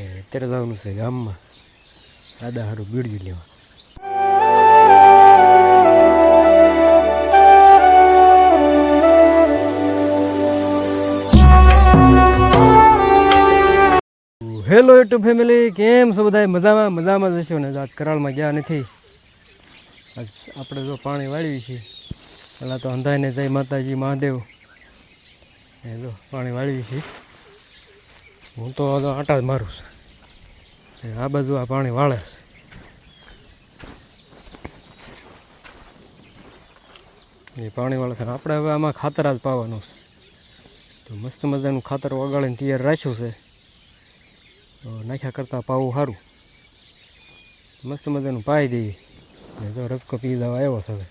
અત્યારે જવાનું છે ગામમાં. દાદા સારું બીડ્યું લેવા. હેલો યુટ્યુબ ફેમિલી કેમ છો બધા મજામાં મજામાં જશો ને? આજ કરાળમાં ગયા નથી. આજ આપણે જો પાણી વાળ્યું છે. પહેલાં તો અંધાઈને જય માતાજી, મહાદેવ. એ જો પાણી વાળ્યું છે. હું તો આટા જ મારું છું. આ બાજુ આ પાણી વાળે છે. એ પાણી વાળે છે. આપણે હવે આમાં ખાતર જ પાવાનું છે. તો મસ્ત મજાનું ખાતર વગાડીને તૈયાર રાખ્યું છે. નાખ્યા કરતાં પાવું સારું. મસ્ત મજાનું પાઈ દઈએ. જો રસકો પી જવા આવ્યો છે હવે.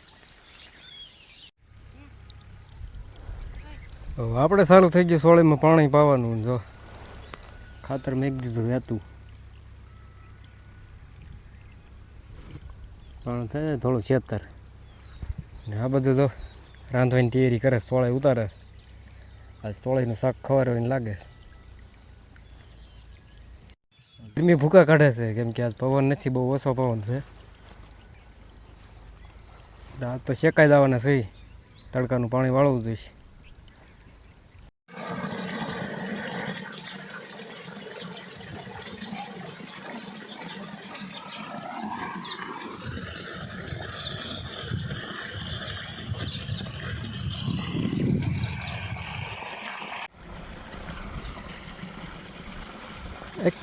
આપણે સારું થઈ ગયું સોળીમાં પાણી પાવાનું જો. ખાતર મેં દીધું વહેતું પણ થાય થોડું છેતર. ને આ બધું તો રાંધવાની તૈયારી કરે સોળે ઉતારે. આજ સોળેનું શાક ખવારવાની લાગે છે. ગરમી ભૂકા કાઢે છે, કેમ કે આજ પવન નથી, બહુ ઓછો પવન છે. આ તો શેકાઈ દેવાના છે, તડકાનું પાણી વાળવું જોઈશે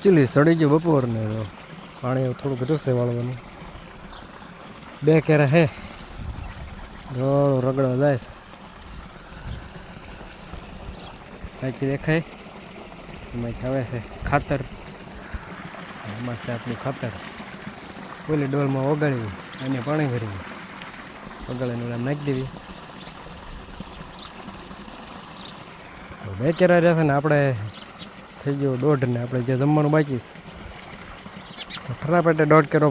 એકચ્યુઅલી સડી ગયું બપોરને પાણી થોડુંક છે વાળવાનું. બે કેરા હે. જોડો રગડો જાય બાકી દેખાય. એમાં આવે છે ખાતર. એમાં છે આપણું ખાતર. ઓલી ડોલમાં ઓગાળવી અને પાણી ભરી ઓગાળીને ઓલા નાખી દેવી. બે કેરા રહેશે ને આપણે થઈ ગયો દોઢ ને આપણે જે જમવાનું બાકી છે. ફટાફટ દોઢ કેરો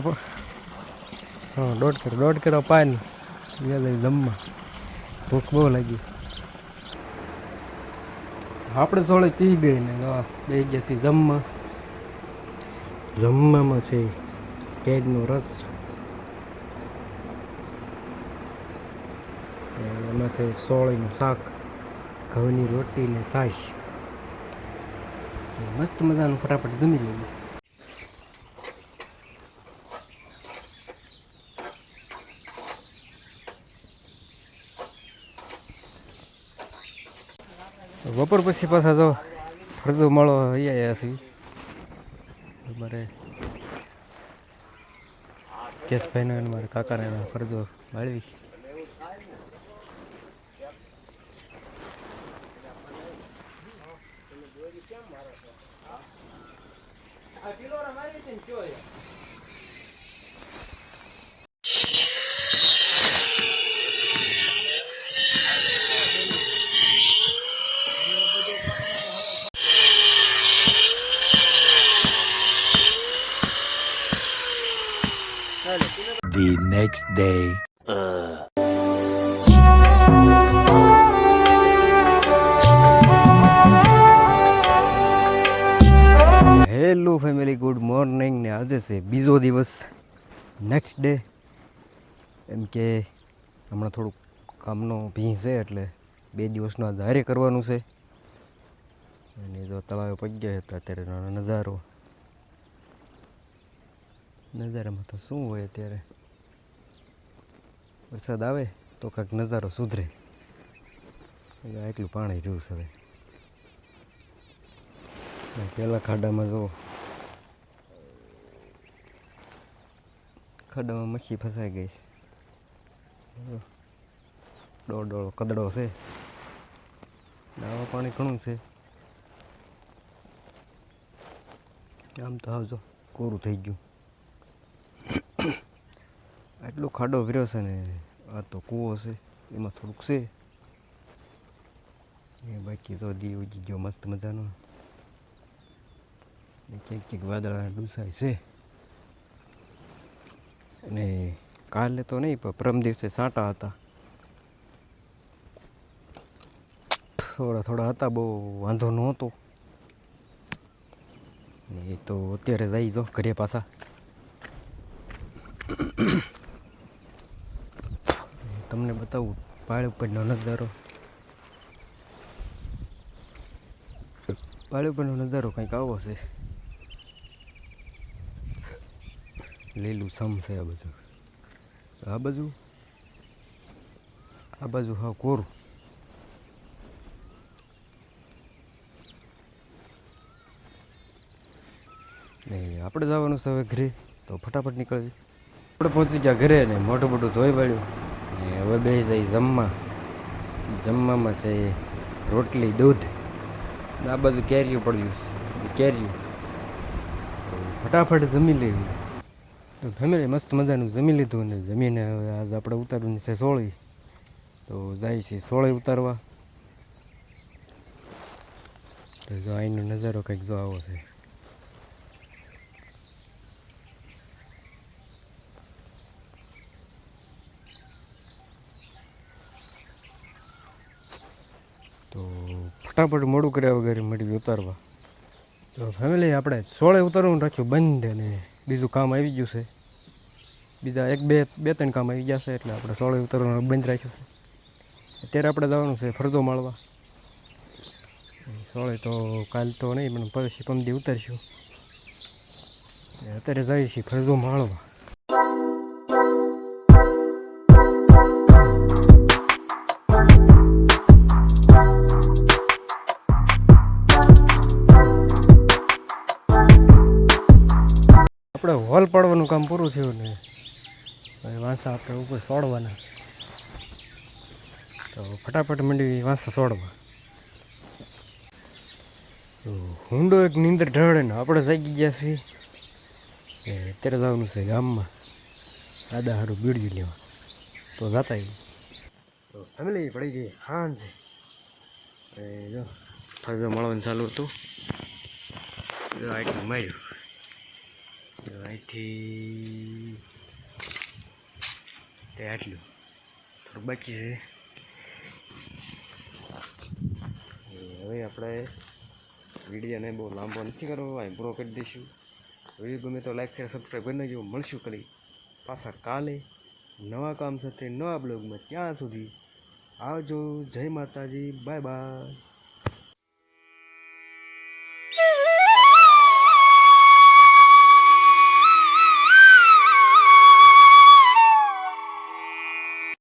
હા, દોઢ કેરો દોઢ કેરો પાન. જઈ જમવા. ભૂખ બહુ લાગી. આપણે સોળે પી ગઈ ને બે ગયા છીએ જમવા. જમવામાં છે કેદનો રસ. એમાં છે સોળીનું શાક, ઘઉંની રોટી ને છાશ. મસ્ત મજાનું ફટાફટ જમી લઈએ બપોર પછી પાછા જો ફરજો મળો અહીંયા છીએ મારે કેશભાઈનો મારા કાકાને ફરજો વાળવી The next day. Hello family good morning ને આજે છે બીજો દિવસ. નેક્સ્ટ ડે એમ કે હમણાં થોડુંક કામનો ભીં છે એટલે બે દિવસનો આજે હારે કરવાનું છે. અને જો તળાવે પગ્યા હતા અત્યારે નજારો. નજારામાં તો શું હોય અત્યારે? વરસાદ આવે તો કાંઈક નજારો સુધરે. એટલું પાણી રહ્યું છે હવે. પહેલાં ખાડામાં જો, ખાડામાં મચ્છી ફસાઈ ગઈ છે. ડોળો કદડો છે. આવા પાણી ઘણું છે. આમ તો આવજો કોરું થઈ ગયું. આટલો ખાડો ભર્યો છે ને, આ તો કૂવો છે, એમાં થોડુંક છે. એ બાકી તો દી ઉજી ગયો મસ્ત મજાનો. ક્યાંક ક્યાંક વાદળા ડૂસાય છે. અને કાલે તો નહીં, પણ પરમ દિવસે સાંટા હતા. થોડા થોડા હતા, બહુ વાંધો નહોતો. એ તો અત્યારે જઈ જો ઘરે પાછા. તમને બતાવું ઉપર ઉપરનો નજારો. પહાડ ઉપરનો નજારો કંઈક આવો છે. લીલું સમ છે આ બધું. આ બાજુ? આ બાજુ હા, કોરું. નહીં આપણે જવાનું છે હવે ઘરે, તો ફટાફટ નીકળી આપણે પહોંચી ગયા ઘરે ને મોટું મોટું ધોઈ વાળ્યું. ને હવે બે છે જમવા. જમવામાં છે રોટલી, દૂધ. આ બધું કેરીયું પડ્યું છે કેરીયું ફટાફટ જમી લેવું. તો ફેમિલી મસ્ત મજાનું જમી લીધું ને જમીને હવે આજ આપણે ઉતારવું છે સોળી. તો જાય છે સોળે ઉતારવા. તો જો અહીંનો નજારો કંઈક જો આવો છે તો ફટાફટ મોડું કર્યા વગર મળી ઉતારવા. તો ફેમિલી આપણે સોળે ઉતારવાનું રાખ્યું, બંધ અને બીજું કામ આવી ગયું છે. બીજા એક, બે બે, ત્રણ કામ આવી ગયા છે, એટલે આપણે સોળે ઉતારવાનું બંધ રાખ્યું છે. અત્યારે આપણે જવાનું છે ફરજો માળવા સોળે તો કાલ તો નહીં, પણ પછી પમદી ઉતારશું. અત્યારે જઈએ છીએ ફરજો માળવા આપણે હોલ પાડવાનું કામ પૂરું થયું ને હવે વાંસા આપણે ઉપર સોડવાના છે. તો ફટાફટ મંડી વાંસા સોડવા તો હુંડો એક નીંદર ઢળે ને આપણે જાગી ગયા છીએ. અત્યારે જવાનું છે ગામમાં. દાદા સારું બીડી લેવા. તો જતા તો ફેમિલી પડી ગઈ. હાંજ જો ફરજો મળવાનું ચાલુ હતું. માર્યું. તો અહીંથી તે આટલું. થોડું બાકી છે. હવે આપણે વિડીયોને બહુ લાંબો નથી કરવો પૂરો કરી દઈશું. વીડિયો ગમે તો લાઈક શેર સબસ્ક્રાઈબ કરી નાખજો. મળશું કરી પાછા કાલે નવા કામ સાથે, નવા બ્લોગમાં. ત્યાં સુધી આવજો. જય માતાજી. Bye bye.